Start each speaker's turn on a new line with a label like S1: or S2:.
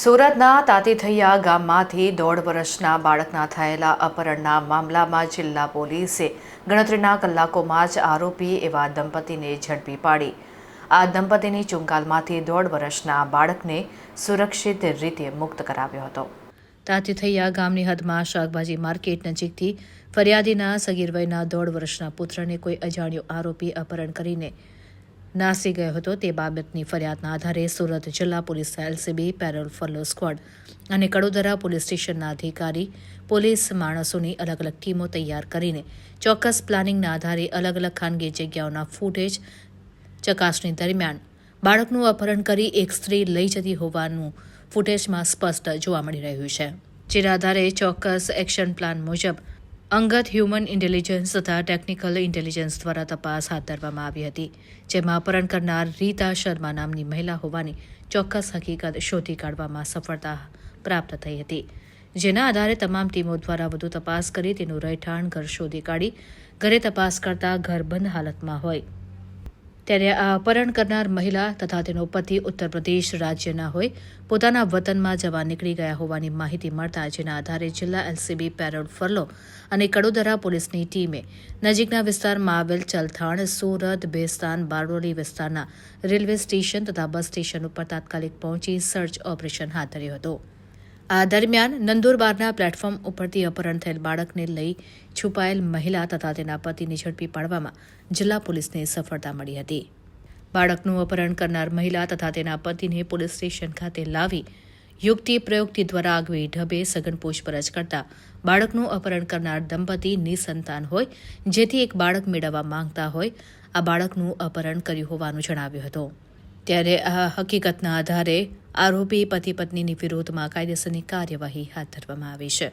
S1: સુરતના તાતીથૈયા ગામમાંથી દોઢ વર્ષના બાળકના થયેલા અપહરણના મામલામાં જિલ્લા પોલીસે ગણતરીના કલાકોમાં જ આરોપી એવા દંપતીને ઝડપી પાડી. આ દંપતીની ચુંગાલમાંથી દોઢ વર્ષના બાળકને સુરક્ષિત રીતે મુક્ત કરાવ્યો હતો. તાતીથૈયા ગામની હદમાં શાકભાજી માર્કેટ નજીકથી ફરિયાદીના સગીરવયના દોઢ વર્ષના પુત્રને કોઈ અજાણ્યો આરોપી અપહરણ કરીને નાસી ગયો હતો તે બાબતની ફરિયાદના આધારે સુરત જિલ્લા police LCB parole follow squad અને કડોદરા પોલીસ સ્ટેશનના અધિકારી, પોલીસ માણસોની અલગ અલગ ટીમો તૈયાર કરીને ચોક્કસ પ્લાનિંગના આધારે અલગ અલગ ખાનગી જગ્યાઓના ફૂટેજ ચકાસણી દરમિયાન બાળકનું અપહરણ કરી એક સ્ત્રી લઈ જતી હોવાનું ફૂટેજમાં સ્પષ્ટ જોવા મળી રહ્યું છે. જેના આધારે ચોક્કસ એક્શન પ્લાન મુજબ અંગત હ્યુમન ઇન્ટેલિજન્સ તથા ટેકનિકલ ઇન્ટેલિજન્સ દ્વારા તપાસ હાથ ધરવામાં આવી હતી, જેમાં અપહરણ કરનાર રીતા શર્મા નામની મહિલા હોવાની ચોક્કસ હકીકત શોધી કાઢવામાં સફળતા પ્રાપ્ત થઈ હતી. જેના આધારે તમામ ટીમો દ્વારા વધુ તપાસ કરી તેનું રહેઠાણ ઘર શોધી કાઢી, ઘરે તપાસ કરતા ઘર બંધ હાલતમાં હોય. ત્યારે આ અપહરણ કરનાર મહિલા તથા તેનો પતિ ઉત્તર પ્રદેશ રાજ્યના હોય, પોતાના વતનમાં જવા નીકળી ગયા હોવાની માહિતી મળતા જેના આધારે જિલ્લા એલસીબી પેરોડ ફરલો અને કડોદરા પોલીસની ટીમે નજીકના વિસ્તારમાં આવેલ ચલથાણ, સુરત બેસ્તાન બારડોલી વિસ્તારના રેલવે સ્ટેશન તથા બસ સ્ટેશન ઉપર તાત્કાલિક પહોંચી સર્ચ ઓપરેશન હાથ ધર્યો હતો. આ દરમિયાન નંદુરબારના પ્લેટફોર્મ ઉપરથી અપહરણ થયેલ બાળકને લઈ છુપાયેલ મહિલા તથા તેના પતિને ઝડપી પાડવામાં જિલ્લા પોલીસને સફળતા મળી હતી. બાળકનું અપહરણ કરનાર મહિલા તથા તેના પતિને પોલીસ સ્ટેશન ખાતે લાવી યુક્તિ પ્રયુક્તિ દ્વારા આગવી ઢબે સઘન પૂછપરછ કરતા બાળકનું અપહરણ કરનાર દંપતી નિસંતાન હોય, જેથી એક બાળક મેળવવા માંગતા હોય, આ બાળકનું અપહરણ કર્યું હોવાનું જણાવ્યું હતું. ત્યારે આ હકીકતના આધારે આરોપી પતિ પત્નીની વિરોધમાં કાયદેસરની કાર્યવાહી હાથ ધરવામાં આવી છે.